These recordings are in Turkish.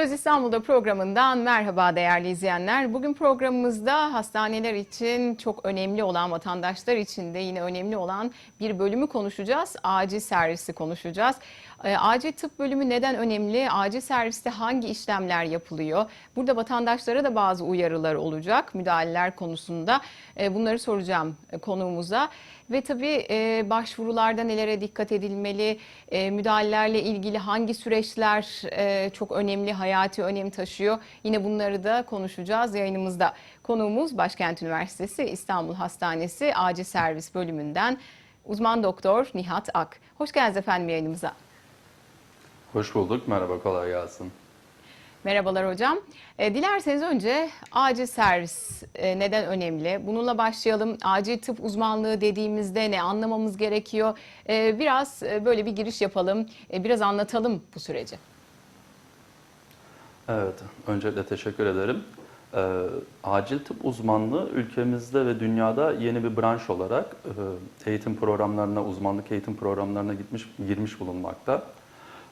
Söz İstanbul'da programından merhaba değerli izleyenler. Bugün programımızda hastaneler için çok önemli olan, vatandaşlar için de yine önemli olan bir bölümü konuşacağız. Acil servisi konuşacağız. Ee, Acil tıp bölümü neden önemli? Acil serviste hangi işlemler yapılıyor? Burada vatandaşlara da bazı uyarılar olacak müdahaleler konusunda. Ee, Bunları soracağım e, konuğumuza. Ve tabii e, başvurularda nelere dikkat edilmeli, e, müdahalelerle ilgili hangi süreçler çok önemli, hayati önem taşıyor. Yine bunları da konuşacağız yayınımızda. Konuğumuz Başkent Üniversitesi İstanbul Hastanesi Acil Servis Bölümünden uzman doktor Nihat Ak. Hoş geldiniz efendim yayınımıza. Hoş bulduk. Merhaba, kolay gelsin. Merhabalar hocam. E, dilerseniz önce acil servis e, neden önemli? Bununla başlayalım. Acil tıp uzmanlığı dediğimizde ne anlamamız gerekiyor? E, biraz e, böyle bir giriş yapalım. E, biraz anlatalım bu süreci. Evet, öncelikle teşekkür ederim. Ee, acil tıp uzmanlığı ülkemizde ve dünyada yeni bir branş olarak e, eğitim programlarına, uzmanlık eğitim programlarına gitmiş girmiş bulunmakta.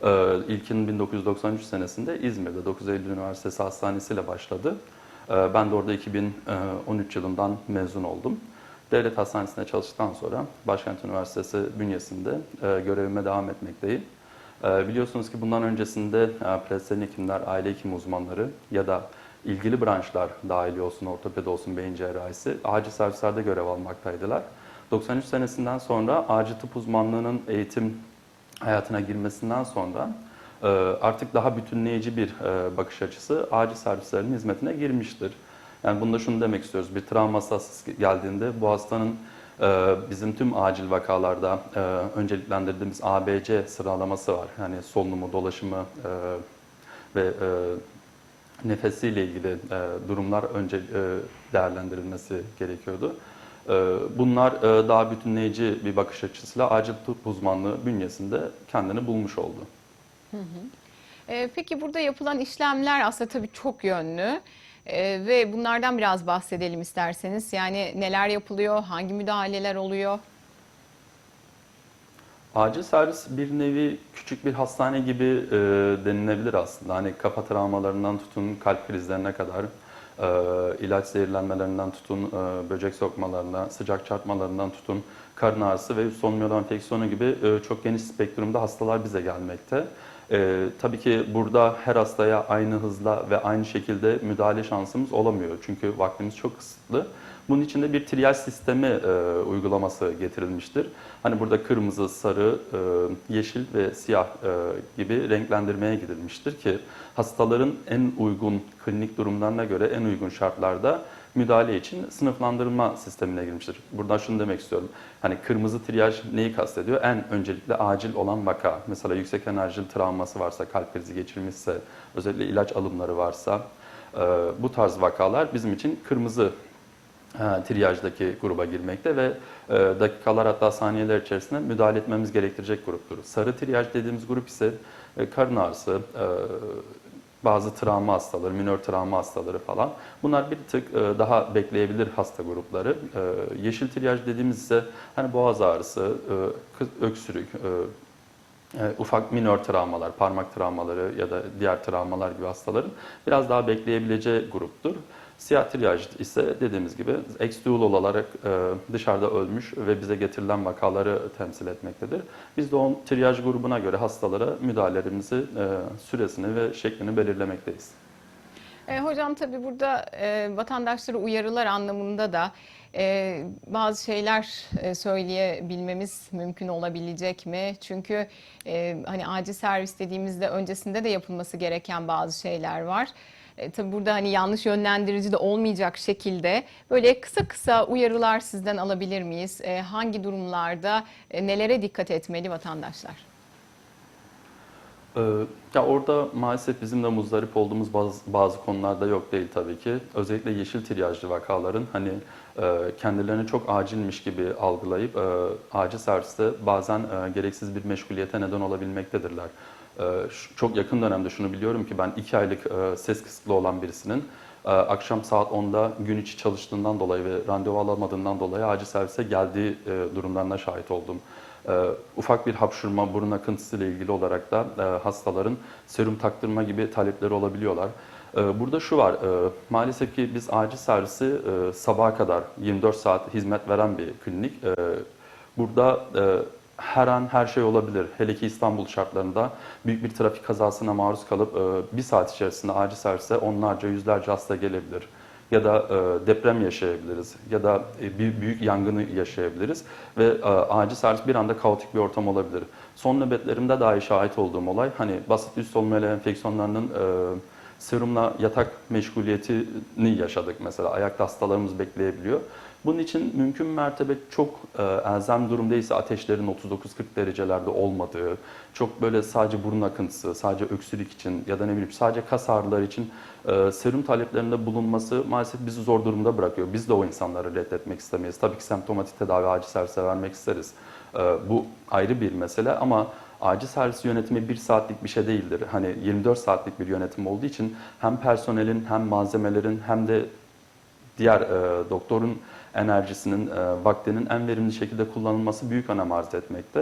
Ee, ilkin 1993 senesinde İzmir'de 9 Eylül Üniversitesi Hastanesi ile başladı. Ee, ben de orada 2013 yılından mezun oldum. Devlet Hastanesi'nde çalıştıktan sonra Başkent Üniversitesi bünyesinde e, görevime devam etmekteyim. Ee, Biliyorsunuz ki bundan öncesinde e, pratisyen hekimler, aile hekim uzmanları ya da ilgili branşlar dahil olsun, ortopedi olsun, beyin cerrahisi acil servislerde görev almaktaydılar. 93 senesinden sonra acil tıp uzmanlığının eğitim hayatına girmesinden sonra e, artık daha bütünleyici bir e, bakış açısı acil servislerin hizmetine girmiştir. Yani bunda şunu demek istiyoruz. Bir travma hastası geldiğinde bu hastanın e, bizim tüm acil vakalarda önceliklendirdiğimiz ABC sıralaması var. Yani solunumu, dolaşımı ve nefesiyle ilgili durumlar önce değerlendirilmesi gerekiyordu. E, bunlar e, daha bütünleyici bir bakış açısıyla acil tıp uzmanlığı bünyesinde kendini bulmuş oldu. E, peki burada yapılan işlemler aslında tabii çok yönlü. E, ve bunlardan biraz bahsedelim isterseniz. Yani neler yapılıyor, hangi müdahaleler oluyor? Acil servis bir nevi küçük bir hastane gibi e, denilebilir aslında. Hani kafa travmalarından tutun kalp krizlerine kadar, e, ilaç zehirlenmelerinden tutun e, böcek sokmalarına, sıcak çarpmalarından tutun karın ağrısı ve solunum yolu enfeksiyonu gibi e, çok geniş spektrumda hastalar bize gelmekte. E, tabii ki burada her hastaya aynı hızla ve aynı şekilde müdahale şansımız olamıyor. Çünkü vaktimiz çok kısıtlı. Bunun için de bir triyaj sistemi e, uygulaması getirilmiştir. Hani burada kırmızı, sarı, e, yeşil ve siyah e, gibi renklendirmeye gidilmiştir ki hastaların en uygun klinik durumlarına göre en uygun şartlarda müdahale için sınıflandırma sistemine girmiştir. Buradan şunu demek istiyorum. Hani kırmızı triyaj neyi kastediyor? En öncelikle acil olan vaka. Mesela yüksek enerjili travması varsa, kalp krizi geçirmişse, özellikle ilaç alımları varsa e, bu tarz vakalar bizim için kırmızı triyajdaki gruba girmekte ve e, dakikalar hatta saniyeler içerisinde müdahale etmemiz gerektirecek gruptur. Sarı triyaj dediğimiz grup ise e, karın ağrısı, e, bazı travma hastaları, minör travma hastaları falan. Bunlar bir tık e, daha bekleyebilir hasta grupları. E, yeşil triyaj dediğimiz ise hani boğaz ağrısı, e, öksürük, ufak minör travmalar, parmak travmaları ya da diğer travmalar gibi hastaların biraz daha bekleyebileceği gruptur. Siyah triyaj ise dediğimiz gibi ex-dual olarak e, dışarıda ölmüş ve bize getirilen vakaları temsil etmektedir. Biz de o triyaj grubuna göre hastalara müdahalelerimizi, e, süresini ve şeklini belirlemekteyiz. E, hocam tabii burada e, vatandaşlara uyarılar anlamında da e, bazı şeyler e, söyleyebilmemiz mümkün olabilecek mi? Çünkü e, hani acil servis dediğimizde öncesinde de yapılması gereken bazı şeyler var. E, tabii burada hani yanlış yönlendirici de olmayacak şekilde böyle kısa kısa uyarılar sizden alabilir miyiz? E, hangi durumlarda e, nelere dikkat etmeli vatandaşlar? Ee, Ya orada maalesef bizim de muzdarip olduğumuz bazı, bazı konularda yok değil tabii ki. Özellikle yeşil triyajlı vakaların hani e, kendilerini çok acilmiş gibi algılayıp e, acil serviste bazen e, gereksiz bir meşguliyete neden olabilmektedirler. Çok yakın dönemde şunu biliyorum ki ben iki aylık ses kısıtlı olan birisinin akşam saat 10'da gün içi çalıştığından dolayı ve randevu alamadığından dolayı acil servise geldiği durumlarına şahit oldum. E, ufak bir hapşurma, burun akıntısı ile ilgili olarak da e, hastaların serum taktırma gibi talepleri olabiliyorlar. E, burada şu var, e, maalesef ki biz acil servisi e, sabaha kadar 24 saat hizmet veren bir klinik. Burada her an her şey olabilir. Hele ki İstanbul şartlarında büyük bir trafik kazasına maruz kalıp bir saat içerisinde acil servise onlarca, yüzlerce hasta gelebilir. Ya da e, deprem yaşayabiliriz ya da e, bir büyük yangını yaşayabiliriz ve e, acil servis bir anda kaotik bir ortam olabilir. Son nöbetlerimde dahi şahit olduğum olay hani basit üst solunum enfeksiyonlarının serumla yatak meşguliyetini yaşadık mesela. Ayakta hastalarımız bekleyebiliyor. Bunun için mümkün mertebe çok e, elzem durum değilse ateşlerin 39-40 derecelerde olmadığı, çok böyle sadece burun akıntısı, sadece öksürük için ya da ne bileyim sadece kas ağrıları için e, serum taleplerinde bulunması maalesef bizi zor durumda bırakıyor. Biz de o insanları reddetmek istemeyiz. Tabii ki semptomatik tedavi acil servise vermek isteriz. E, bu ayrı bir mesele ama acil servis yönetimi bir saatlik bir şey değildir. Hani 24 saatlik bir yönetim olduğu için hem personelin hem malzemelerin hem de diğer e, doktorun enerjisinin, e, vaktinin en verimli şekilde kullanılması büyük önem arz etmekte.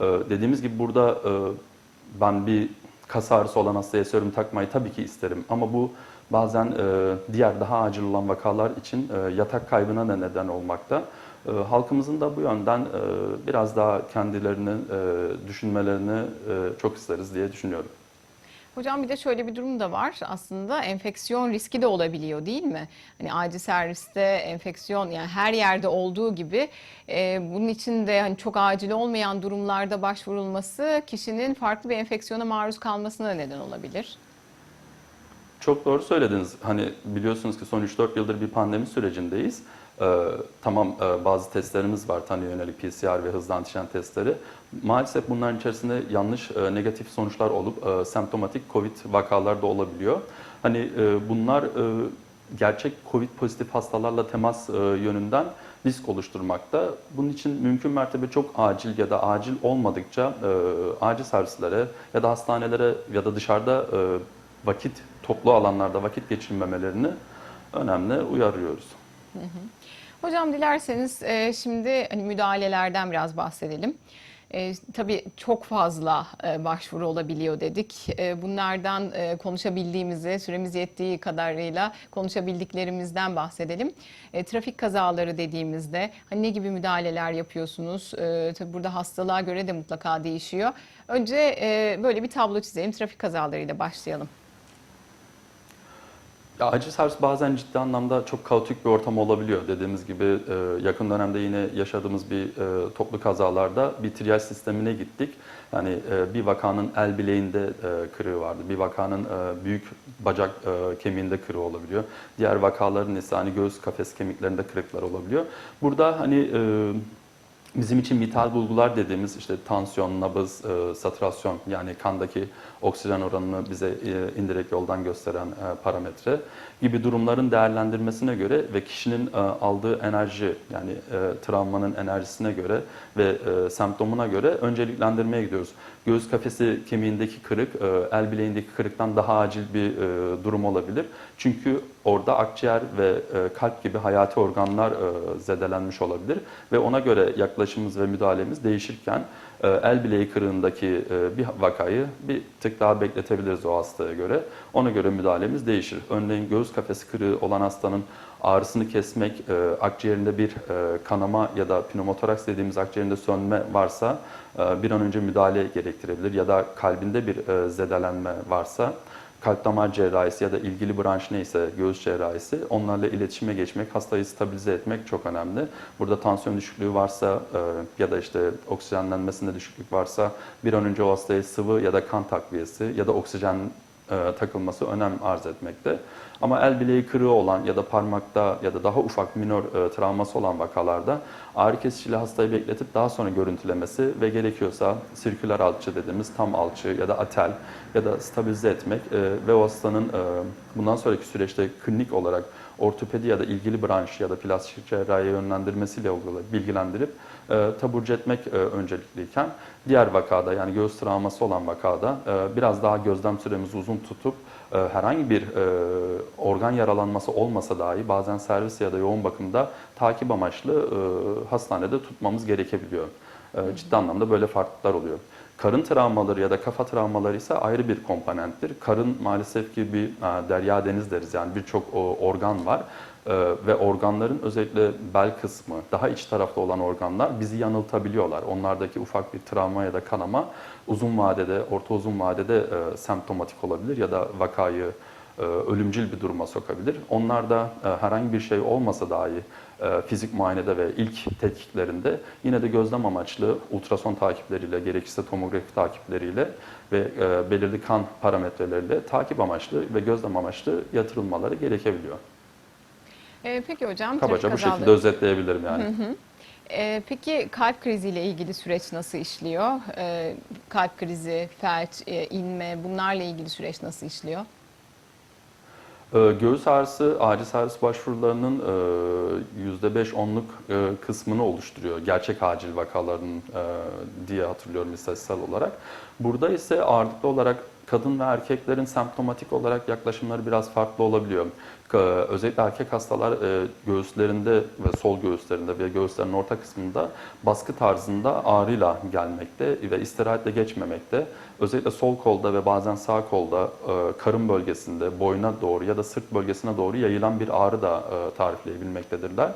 E, dediğimiz gibi burada e, ben bir kas ağrısı olan hastaya serum takmayı tabii ki isterim ama bu bazen diğer daha acil olan vakalar için yatak kaybına da neden olmakta. Halkımızın da bu yönden biraz daha kendilerini düşünmelerini çok isteriz diye düşünüyorum. Hocam bir de şöyle bir durum da var aslında enfeksiyon riski de olabiliyor değil mi? Hani acil serviste enfeksiyon yani her yerde olduğu gibi e, bunun için de hani çok acil olmayan durumlarda başvurulması kişinin farklı bir enfeksiyona maruz kalmasına da neden olabilir. Çok doğru söylediniz. Hani biliyorsunuz ki son 3-4 yıldır bir pandemi sürecindeyiz. Ee, tamam e, bazı testlerimiz var tanı yönelik PCR ve hızlı antijen testleri. Maalesef bunların içerisinde yanlış e, negatif sonuçlar olup e, semptomatik COVID vakalar da olabiliyor. Hani e, bunlar e, gerçek COVID pozitif hastalarla temas e, yönünden risk oluşturmakta. Bunun için mümkün mertebe çok acil ya da acil olmadıkça e, acil servislere ya da hastanelere ya da dışarıda e, vakit toplu alanlarda vakit geçirmemelerini önemli uyarıyoruz. Hocam dilerseniz e, şimdi hani müdahalelerden biraz bahsedelim. E, tabii çok fazla e, başvuru olabiliyor dedik. E, bunlardan e, konuşabildiğimizi, süremiz yettiği kadarıyla konuşabildiklerimizden bahsedelim. E, trafik kazaları dediğimizde hani ne gibi müdahaleler yapıyorsunuz? E, tabii burada hastalığa göre de mutlaka değişiyor. Önce e, böyle bir tablo çizelim. Trafik kazalarıyla başlayalım. Ya acil servis bazen ciddi anlamda çok kaotik bir ortam olabiliyor. Dediğimiz gibi e, yakın dönemde yine yaşadığımız bir e, toplu kazalarda bir triyaj sistemine gittik. Yani e, bir vakanın el bileğinde e, kırığı vardı. Bir vakanın büyük bacak e, kemiğinde kırığı olabiliyor. Diğer vakaların ise hani göğüs kafes kemiklerinde kırıklar olabiliyor. Burada hani Bizim için vital bulgular dediğimiz işte tansiyon, nabız, e, saturasyon yani kandaki oksijen oranını bize e, indirekt yoldan gösteren e, parametre gibi durumların değerlendirmesine göre ve kişinin e, aldığı enerji yani e, travmanın enerjisine göre ve e, semptomuna göre önceliklendirmeye gidiyoruz. Göğüs kafesi kemiğindeki kırık, el bileğindeki kırıktan daha acil bir durum olabilir. Çünkü orada akciğer ve kalp gibi hayati organlar zedelenmiş olabilir ve ona göre yaklaşımımız ve müdahalemiz değişirken el bileği kırığındaki e, bir vakayı bir tık daha bekletebiliriz o hastaya göre. Ona göre müdahalemiz değişir. Örneğin göğüs kafesi kırığı olan hastanın ağrısını kesmek, e, akciğerinde bir e, kanama ya da pneumotoraks dediğimiz akciğerinde sönme varsa bir an önce müdahale gerektirebilir ya da kalbinde bir zedelenme varsa kalp damar cerrahisi ya da ilgili branş neyse göğüs cerrahisi onlarla iletişime geçmek, hastayı stabilize etmek çok önemli. Burada tansiyon düşüklüğü varsa e, ya da işte oksijenlenmesinde düşüklük varsa bir an önce o hastaya sıvı ya da kan takviyesi ya da oksijen e, takılması önem arz etmekte. Ama el bileği kırığı olan ya da parmakta ya da daha ufak minor e, travması olan vakalarda ağrı kesiciyle hastayı bekletip daha sonra görüntülemesi ve gerekiyorsa sirküler alçı dediğimiz tam alçı ya da atel ya da stabilize etmek e, ve o hastanın e, bundan sonraki süreçte klinik olarak ortopedi ya da ilgili branş ya da plastik cerrahiye yönlendirmesiyle ilgili bilgilendirip e, taburcu etmek e, öncelikliyken diğer vakada yani göğüs travması olan vakada e, biraz daha gözlem süremizi uzun tutup herhangi bir e, organ yaralanması olmasa dahi bazen servis ya da yoğun bakımda takip amaçlı e, hastanede tutmamız gerekebiliyor. E, ciddi anlamda böyle farklılıklar oluyor. Karın travmaları ya da kafa travmaları ise ayrı bir komponenttir. Karın maalesef ki bir e, derya deniz deriz yani birçok organ var E, ve organların özellikle bel kısmı daha iç tarafta olan organlar bizi yanıltabiliyorlar. Onlardaki ufak bir travma ya da kanama uzun vadede, orta uzun vadede e, semptomatik olabilir ya da vakayı e, ölümcül bir duruma sokabilir. Onlarda e, herhangi bir şey olmasa dahi e, fizik muayenede ve ilk tetkiklerinde yine de gözlem amaçlı ultrason takipleriyle, gerekirse tomografi takipleriyle ve e, belirli kan parametreleriyle takip amaçlı ve gözlem amaçlı yatırılmaları gerekebiliyor. Ee, peki hocam, Kabaca bu şekilde özetleyebilirim yani. Ee, peki kalp kriziyle ilgili süreç nasıl işliyor? Ee, kalp krizi, felç, e, inme bunlarla ilgili süreç nasıl işliyor? Ee, Göğüs ağrısı acil servis başvurularının e, %5-10'luk e, kısmını oluşturuyor. Gerçek acil vakaların e, diye hatırlıyorum istatistiksel olarak. Burada ise ağırlıklı olarak kadın ve erkeklerin semptomatik olarak yaklaşımları biraz farklı olabiliyor. Özellikle erkek hastalar e, göğüslerinde ve sol göğüslerinde ve göğüslerin orta kısmında baskı tarzında ağrıyla gelmekte ve istirahatle geçmemekte. Özellikle sol kolda ve bazen sağ kolda e, karın bölgesinde boyuna doğru ya da sırt bölgesine doğru yayılan bir ağrı da e, tarifleyebilmektedirler.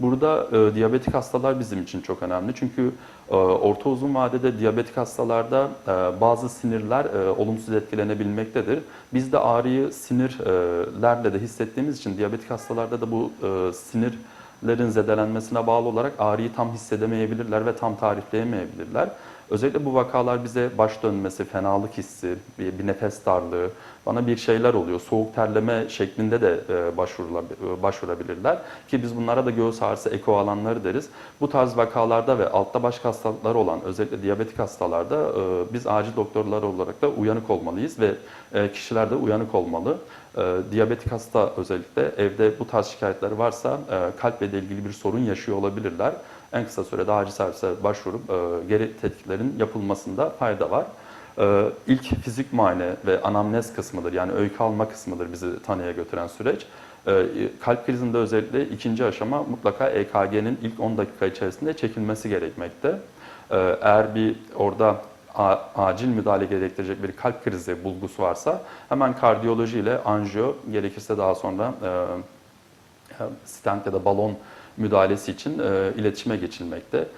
Burada e, diyabetik hastalar bizim için çok önemli. Çünkü e, orta uzun vadede diyabetik hastalarda e, bazı sinirler e, olumsuz etkilenebilmektedir. Biz de ağrıyı sinirlerle de hissettiğimiz için diyabetik hastalarda da bu e, sinirlerin zedelenmesine bağlı olarak ağrıyı tam hissedemeyebilirler ve tam tarifleyemeyebilirler. Özellikle bu vakalar bize baş dönmesi, fenalık hissi, bir, nefes darlığı, bana bir şeyler oluyor. Soğuk terleme şeklinde de e, e, başvurabilirler. Ki biz bunlara da göğüs ağrısı eko alanları deriz. Bu tarz vakalarda ve altta başka hastalıklar olan özellikle diyabetik hastalarda e, biz acil doktorlar olarak da uyanık olmalıyız ve kişiler de uyanık olmalı. Diyabetik hasta özellikle evde bu tarz şikayetleri varsa kalple ilgili bir sorun yaşıyor olabilirler. En kısa sürede acil servise başvurup e, geri tetkiklerin yapılmasında fayda var. Ee, İlk fizik muayene ve anamnez kısmıdır yani öykü alma kısmıdır bizi tanıya götüren süreç. Ee, Kalp krizinde özellikle ikinci aşama mutlaka EKG'nin ilk 10 dakika içerisinde çekilmesi gerekmekte. Ee, Eğer bir orada acil müdahale gerektirecek bir kalp krizi bulgusu varsa hemen kardiyoloji ile anjiyo gerekirse daha sonra e, stent ya da balon müdahalesi için e, iletişime geçilmekte.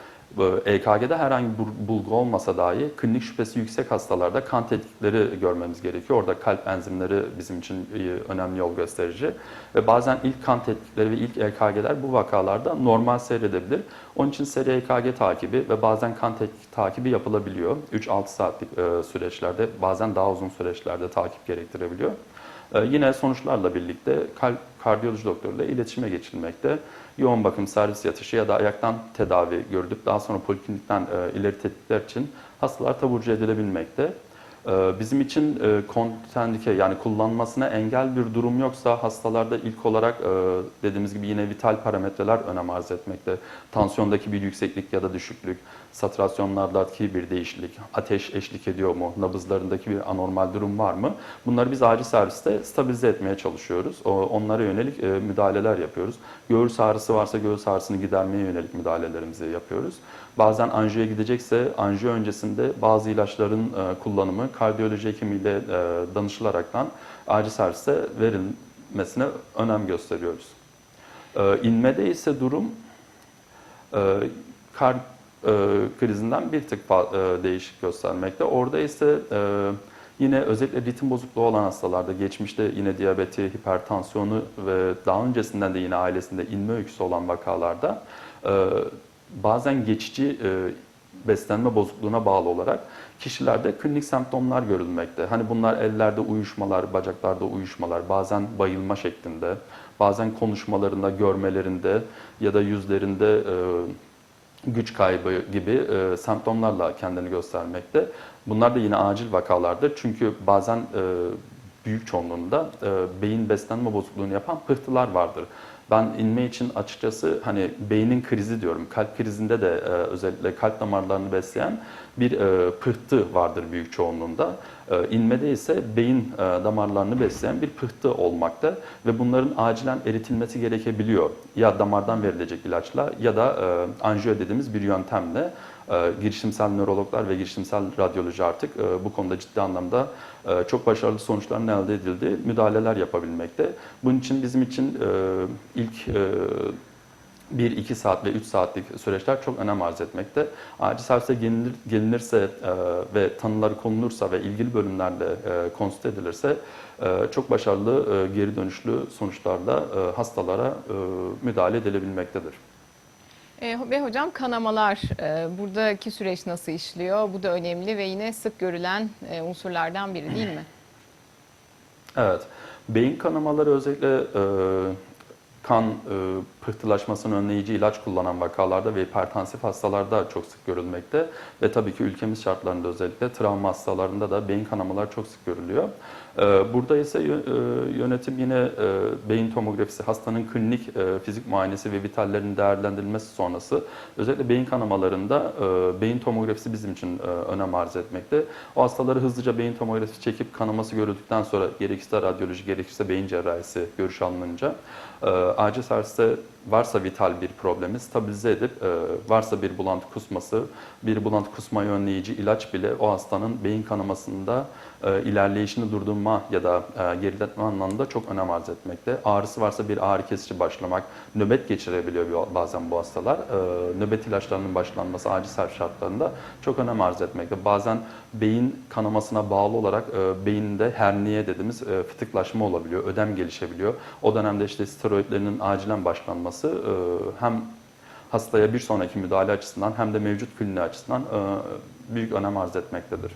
EKG'de herhangi bir bulgu olmasa dahi klinik şüphesi yüksek hastalarda kan tetkikleri görmemiz gerekiyor. Orada kalp enzimleri bizim için e, önemli yol gösterici. Ve bazen ilk kan tetkikleri ve ilk EKG'ler bu vakalarda normal seyredebilir. Onun için seri EKG takibi ve bazen kan tetkik takibi yapılabiliyor. 3-6 saatlik e, süreçlerde bazen daha uzun süreçlerde takip gerektirebiliyor. Ee, Yine sonuçlarla birlikte kalp kardiyoloji doktoruyla iletişime geçilmekte. Yoğun bakım servis yatışı ya da ayaktan tedavi görülüp daha sonra poliklinikten e, ileri tetkikler için hastalar taburcu edilebilmekte. Ee, Bizim için e, kontendike yani kullanmasına engel bir durum yoksa hastalarda ilk olarak e, dediğimiz gibi yine vital parametreler önem arz etmekte. Tansiyondaki bir yükseklik ya da düşüklük, saturasyonlardaki bir değişiklik, ateş eşlik ediyor mu, nabızlarındaki bir anormal durum var mı? Bunları biz acil serviste stabilize etmeye çalışıyoruz. Onlara yönelik e, müdahaleler yapıyoruz. Göğüs ağrısı varsa göğüs ağrısını gidermeye yönelik müdahalelerimizi yapıyoruz. Bazen anjiyoya gidecekse anjiyo öncesinde bazı ilaçların kullanımı kardiyoloji hekimiyle e, danışılaraktan acil serviste verilmesine önem gösteriyoruz. E, inmede ise durum e, kar e, krizinden bir tık e, değişik göstermekte. Orada ise e, yine özellikle ritim bozukluğu olan hastalarda geçmişte yine diyabeti, hipertansiyonu ve daha öncesinden de yine ailesinde inme öyküsü olan vakalarda e, bazen geçici e, beslenme bozukluğuna bağlı olarak kişilerde klinik semptomlar görülmekte. Hani bunlar ellerde uyuşmalar, bacaklarda uyuşmalar, bazen bayılma şeklinde, bazen konuşmalarında, görmelerinde ya da yüzlerinde e, güç kaybı gibi e, semptomlarla kendini göstermekte. Bunlar da yine acil vakalardır. Çünkü bazen e, büyük çoğunluğunda e, beyin beslenme bozukluğunu yapan pıhtılar vardır. Ben inme için açıkçası hani beynin krizi diyorum. Kalp krizinde de e, özellikle kalp damarlarını besleyen bir e, pıhtı vardır büyük çoğunluğunda. E, inmede ise beyin e, damarlarını besleyen bir pıhtı olmakta ve bunların acilen eritilmesi gerekebiliyor. Ya damardan verilecek ilaçla ya da e, anjiyo dediğimiz bir yöntemle girişimsel nörologlar ve girişimsel radyoloji artık e, bu konuda ciddi anlamda e, çok başarılı sonuçların elde edildiği müdahaleler yapabilmekte. Bunun için bizim için e, ilk e, 1-2 saat ve 3 saatlik süreçler çok önem arz etmekte. Acil servise gelinir, gelinirse e, ve tanıları konulursa ve ilgili bölümlerle e, konsült edilirse e, çok başarılı e, geri dönüşlü sonuçlarla e, hastalara e, müdahale edilebilmektedir. E, ve hocam kanamalar, e, buradaki süreç nasıl işliyor? Bu da önemli ve yine sık görülen e, unsurlardan biri değil mi? Evet. Beyin kanamaları özellikle e, kan e, pıhtılaşmasını önleyici ilaç kullanan vakalarda ve hipertansif hastalarda çok sık görülmekte. Ve tabii ki ülkemiz şartlarında özellikle travma hastalarında da beyin kanamalar çok sık görülüyor. E, burada ise e, yönetim yine e, beyin tomografisi, hastanın klinik e, fizik muayenesi ve vitallerin değerlendirilmesi sonrası özellikle beyin kanamalarında beyin tomografisi bizim için önem arz etmekte. O hastaları hızlıca beyin tomografisi çekip kanaması görüldükten sonra gerekirse radyoloji, gerekirse beyin cerrahisi görüş alınınca acil serviste varsa vital bir problemi stabilize edip e, varsa bir bulantı kusması, bir bulantı kusmayı önleyici ilaç bile o hastanın beyin kanamasında e, ilerleyişini durdurma ya da e, geriletme anlamında çok önem arz etmekte. Ağrısı varsa bir ağrı kesici başlamak, nöbet geçirebiliyor bazen bu hastalar. Nöbet ilaçlarının başlanması acil şartlarında çok önem arz etmekte. Bazen beyin kanamasına bağlı olarak beyinde herniye dediğimiz fıtıklaşma olabiliyor, ödem gelişebiliyor. O dönemde işte steroidlerinin acilen başlanması e, hem hastaya bir sonraki müdahale açısından hem de mevcut kliniği açısından e, büyük önem arz etmektedir.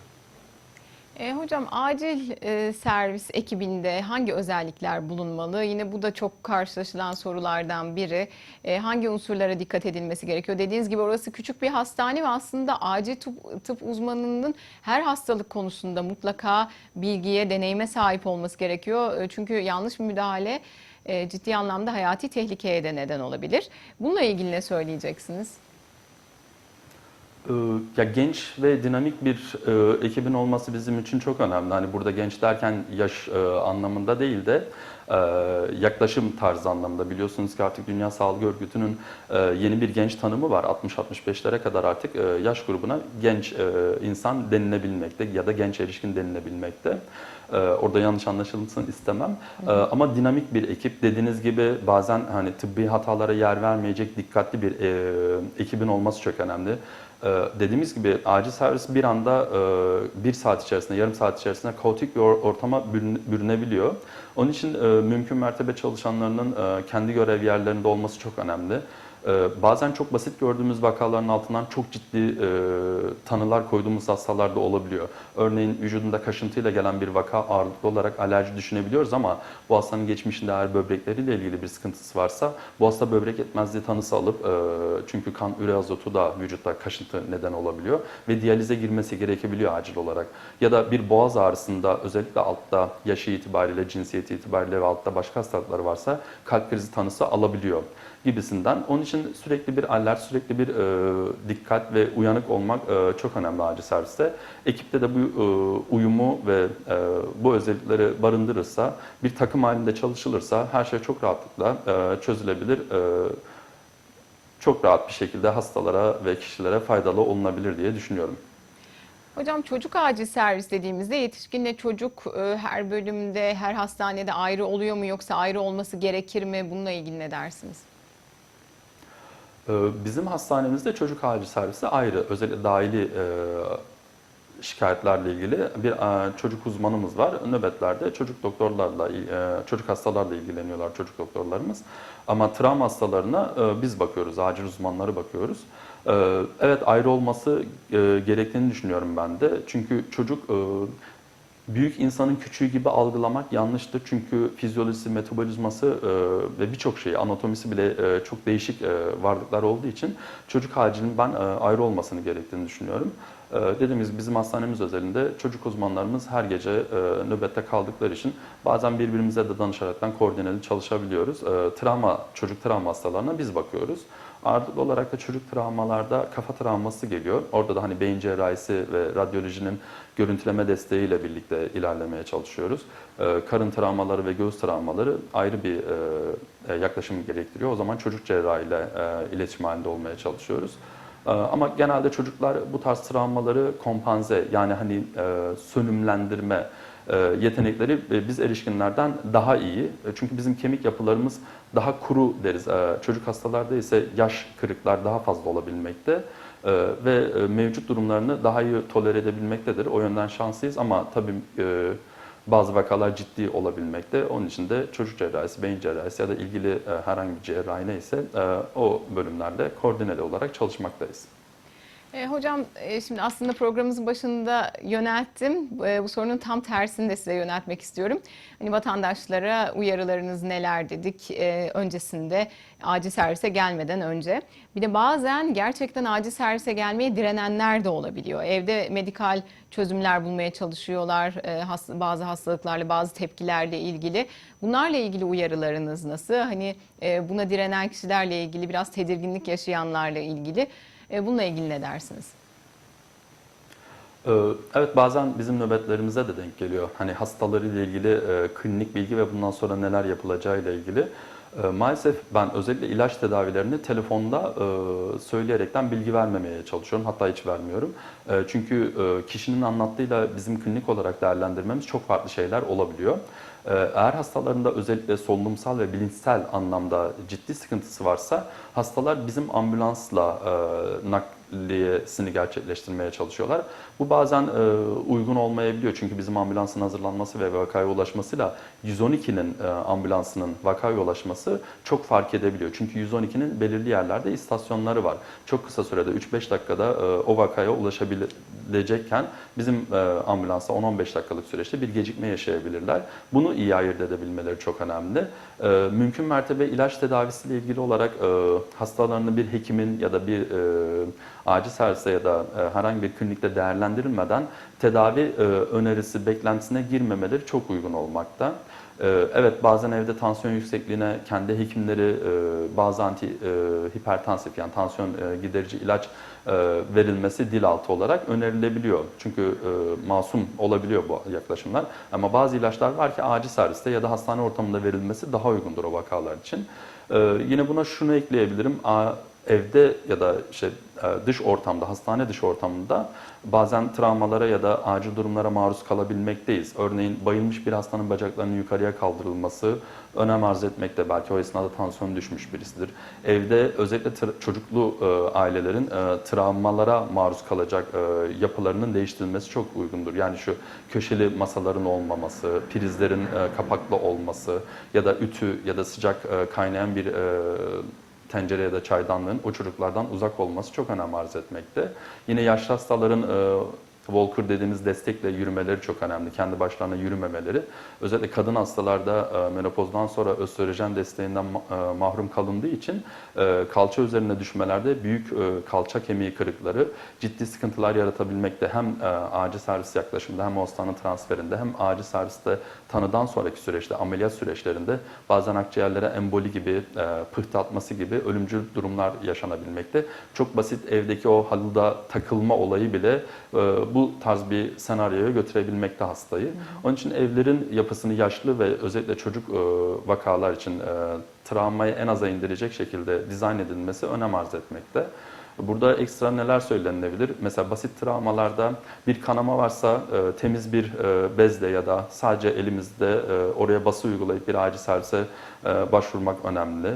E, hocam acil e, servis ekibinde hangi özellikler bulunmalı? Yine bu da çok karşılaşılan sorulardan biri. E, hangi unsurlara dikkat edilmesi gerekiyor? Dediğiniz gibi orası küçük bir hastane ve aslında acil tıp, tıp uzmanının her hastalık konusunda mutlaka bilgiye, deneyime sahip olması gerekiyor. E, çünkü yanlış müdahale e, ciddi anlamda hayati tehlikeye de neden olabilir. Bununla ilgili ne söyleyeceksiniz? Ee, Ya genç ve dinamik bir e, ekibin olması bizim için çok önemli. Hani burada genç derken yaş e, anlamında değil de yaklaşım tarzı anlamında. Biliyorsunuz ki artık Dünya Sağlık Örgütü'nün e, yeni bir genç tanımı var. 60-65'lere kadar artık e, yaş grubuna genç e, insan denilebilmekte ya da genç erişkin denilebilmekte. Orada yanlış anlaşılmasın istemem. Ama dinamik bir ekip dediğiniz gibi bazen hani tıbbi hatalara yer vermeyecek dikkatli bir ekibin olması çok önemli. Ee, dediğimiz gibi acil servis bir anda e, bir saat içerisinde, yarım saat içerisinde kaotik bir or- ortama bürün- bürünebiliyor. Onun için e, mümkün mertebe çalışanlarının e, kendi görev yerlerinde olması çok önemli. E, bazen çok basit gördüğümüz vakaların altından çok ciddi e, tanılar koyduğumuz hastalar da olabiliyor. Örneğin vücudunda kaşıntıyla gelen bir vaka ağırlıklı olarak alerji düşünebiliyoruz ama bu hastanın geçmişinde eğer böbrekleriyle ilgili bir sıkıntısı varsa bu hasta böbrek yetmezliği tanısı alıp e, çünkü kan üre azotu da vücutta kaşıntı neden olabiliyor ve diyalize girmesi gerekebiliyor acil olarak. Ya da bir boğaz ağrısında özellikle altta yaşı itibariyle, cinsiyeti itibariyle ve altta başka hastalıkları varsa kalp krizi tanısı alabiliyor gibisinden. Onun için sürekli bir alert, sürekli bir e, dikkat ve uyanık olmak e, çok önemli acil serviste. Ekipte de bu e, uyumu ve e, bu özellikleri barındırırsa, bir takım halinde çalışılırsa her şey çok rahatlıkla e, çözülebilir. E, çok rahat bir şekilde hastalara ve kişilere faydalı olunabilir diye düşünüyorum. Hocam çocuk acil servis dediğimizde yetişkinle çocuk e, her bölümde, her hastanede ayrı oluyor mu yoksa ayrı olması gerekir mi? Bununla ilgili ne dersiniz? Ee, Bizim hastanemizde çocuk acil servisi ayrı. Özellikle dahili e, şikayetlerle ilgili bir e, çocuk uzmanımız var. Nöbetlerde çocuk doktorlarla, e, çocuk hastalarla ilgileniyorlar çocuk doktorlarımız. Ama travma hastalarına biz bakıyoruz, acil uzmanları bakıyoruz. Evet ayrı olması gerektiğini düşünüyorum ben de. Çünkü çocuk büyük insanın küçüğü gibi algılamak yanlıştır. Çünkü fizyolojisi, metabolizması e, ve birçok şey, anatomisi bile e, çok değişik e, varlıklar olduğu için çocuk acilin ben e, ayrı olmasını gerektiğini düşünüyorum. E, dediğimiz bizim hastanemiz özelinde çocuk uzmanlarımız her gece e, nöbette kaldıkları için bazen birbirimize de danışaraktan koordineli çalışabiliyoruz. E, travma, çocuk travma hastalarına biz bakıyoruz. Ağırlıklı olarak da çocuk travmalarda kafa travması geliyor. Orada da hani beyin cerrahisi ve radyolojinin görüntüleme desteğiyle birlikte ilerlemeye çalışıyoruz. Ee, karın travmaları ve göğüs travmaları ayrı bir e, e, yaklaşım gerektiriyor. O zaman çocuk cerrahiyle e, iletişim halinde olmaya çalışıyoruz. Ee, Ama genelde çocuklar bu tarz travmaları kompanze yani hani e, sönümlendirme e, yetenekleri e, biz erişkinlerden daha iyi. E, Çünkü bizim kemik yapılarımız daha kuru deriz. E, Çocuk hastalarda ise yaş kırıklar daha fazla olabilmekte e, ve e, mevcut durumlarını daha iyi tolere edebilmektedir. O yönden şanslıyız ama tabii e, bazı vakalar ciddi olabilmekte. Onun için de çocuk cerrahisi, beyin cerrahisi ya da ilgili e, herhangi bir cerrahi neyse e, o bölümlerde koordineli olarak çalışmaktayız. E, hocam e, şimdi aslında programımızın başında yönelttim. E, bu sorunun tam tersini de size yöneltmek istiyorum. Hani vatandaşlara uyarılarınız neler dedik e, öncesinde acil servise gelmeden önce. Bir de bazen gerçekten acil servise gelmeye direnenler de olabiliyor. Evde medikal çözümler bulmaya çalışıyorlar. E, has- bazı hastalıklarla, bazı tepkilerle ilgili. Bunlarla ilgili uyarılarınız nasıl? Hani e, buna direnen kişilerle ilgili biraz tedirginlik yaşayanlarla ilgili. E, Bununla ilgili ne dersiniz? Ee, Evet bazen bizim nöbetlerimize de denk geliyor. Hani hastalarıyla ilgili e, klinik bilgi ve bundan sonra neler yapılacağı ile ilgili. E, maalesef ben özellikle ilaç tedavilerini telefonda e, söyleyerekten bilgi vermemeye çalışıyorum. Hatta hiç vermiyorum. E, çünkü kişinin anlattığıyla bizim klinik olarak değerlendirmemiz çok farklı şeyler olabiliyor. E, eğer hastalarında özellikle solunumsal ve bilinçsel anlamda ciddi sıkıntısı varsa hastalar bizim ambulansla e, nakliyesini gerçekleştirmeye çalışıyorlar. Bu bazen e, uygun olmayabiliyor çünkü bizim ambulansın hazırlanması ve vakaya ulaşmasıyla 112'nin e, ambulansının vakaya ulaşması çok fark edebiliyor. Çünkü 112'nin belirli yerlerde istasyonları var. Çok kısa sürede 3-5 dakikada e, o vakaya ulaşabilecekken bizim e, ambulansa 10-15 dakikalık süreçte bir gecikme yaşayabilirler. Bunu iyi ayırt edebilmeleri çok önemli. E, mümkün mertebe ilaç tedavisiyle ilgili olarak e, hastalarını bir hekimin ya da bir e, acil serviste ya da e, herhangi bir klinikte değerlendirilmeden tedavi e, önerisi beklentisine girmemeleri çok uygun olmakta. E, Evet bazen evde tansiyon yüksekliğine kendi hekimleri e, bazı anti e, hipertansif yani tansiyon giderici ilaç verilmesi dil altı olarak önerilebiliyor. Çünkü masum olabiliyor bu yaklaşımlar. Ama bazı ilaçlar var ki acil serviste ya da hastane ortamında verilmesi daha uygundur o vakalar için. Yine buna şunu ekleyebilirim. Evde ya da işte e, dış ortamda, hastane dış ortamında bazen travmalara ya da acil durumlara maruz kalabilmekteyiz. Örneğin bayılmış bir hastanın bacaklarının yukarıya kaldırılması önem arz etmekte. Belki o esnada tansiyon düşmüş birisidir. Evde özellikle çocuklu e, ailelerin e, travmalara maruz kalacak yapılarının değiştirilmesi çok uygundur. Yani şu köşeli masaların olmaması, prizlerin kapaklı olması ya da ütü ya da sıcak kaynayan bir tencere ya da çaydanlığın o çocuklardan uzak olması çok önem arz etmekte. Yine yaşlı hastaların e, Walker dediğimiz destekle yürümeleri çok önemli. Kendi başlarına yürümemeleri. Özellikle kadın hastalarda e, menopozdan sonra östrojen desteğinden e, mahrum kalındığı için e, kalça üzerine düşmelerde büyük kalça kemiği kırıkları ciddi sıkıntılar yaratabilmekte. Hem acil servis yaklaşımında hem hastane transferinde hem acil serviste tanıdan sonraki süreçte ameliyat süreçlerinde bazen akciğerlere emboli gibi, e, pıhtı atması gibi ölümcül durumlar yaşanabilmekte. Çok basit evdeki o halıda takılma olayı bile bu tarz bir senaryoya götürebilmekte hastayı. Onun için evlerin yapısını yaşlı ve özellikle çocuk e, vakalar için e, travmayı en aza indirecek şekilde dizayn edilmesi önem arz etmekte. Burada ekstra neler söylenilebilir? Mesela basit travmalarda bir kanama varsa e, temiz bir e, bezle ya da sadece elimizde e, oraya bası uygulayıp bir acil servise e, başvurmak önemli. E,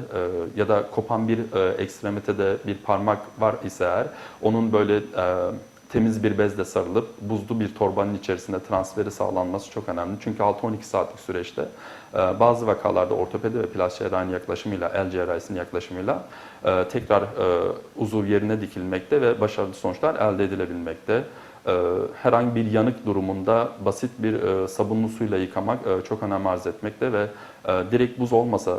ya da kopan bir e, ekstremitede bir parmak var ise eğer onun böyle e, temiz bir bezle sarılıp buzlu bir torbanın içerisinde transferi sağlanması çok önemli. Çünkü 6-12 saatlik süreçte e, bazı vakalarda ortopedi ve plastik cerrahinin yaklaşımıyla, el cerrahisinin yaklaşımıyla e, tekrar e, uzuv yerine dikilmekte ve başarılı sonuçlar elde edilebilmekte. E, Herhangi bir yanık durumunda basit bir e, sabunlu suyla yıkamak e, çok önem arz etmekte ve e, direkt buz olmasa,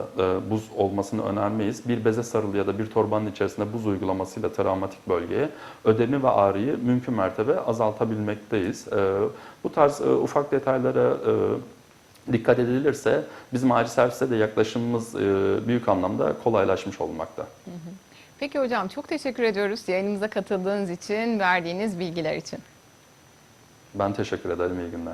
buz olmasını önermeyiz. Bir beze sarılı ya da bir torbanın içerisinde buz uygulamasıyla travmatik bölgeye ödemi ve ağrıyı mümkün mertebe azaltabilmekteyiz. Bu tarz ufak detaylara dikkat edilirse bizim acil servise de yaklaşımımız büyük anlamda kolaylaşmış olmakta. Peki hocam çok teşekkür ediyoruz yayınımıza katıldığınız için, verdiğiniz bilgiler için. Ben teşekkür ederim. İyi günler.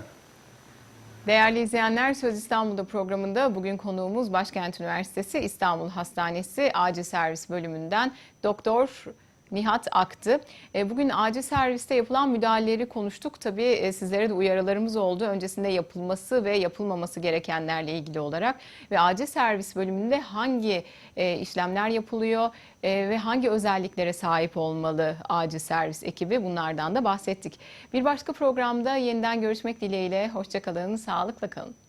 Değerli izleyenler Söz İstanbul'da programında bugün konuğumuz Başkent Üniversitesi İstanbul Hastanesi Acil Servis Bölümünden Doktor Nihat Aktı. E, Bugün acil serviste yapılan müdahaleleri konuştuk. Tabii e, sizlere de uyarılarımız oldu. Öncesinde yapılması ve yapılmaması gerekenlerle ilgili olarak. Ve acil servis bölümünde hangi e, işlemler yapılıyor ve hangi özelliklere sahip olmalı acil servis ekibi bunlardan da bahsettik. Bir başka programda yeniden görüşmek dileğiyle. Hoşçakalın, sağlıkla kalın.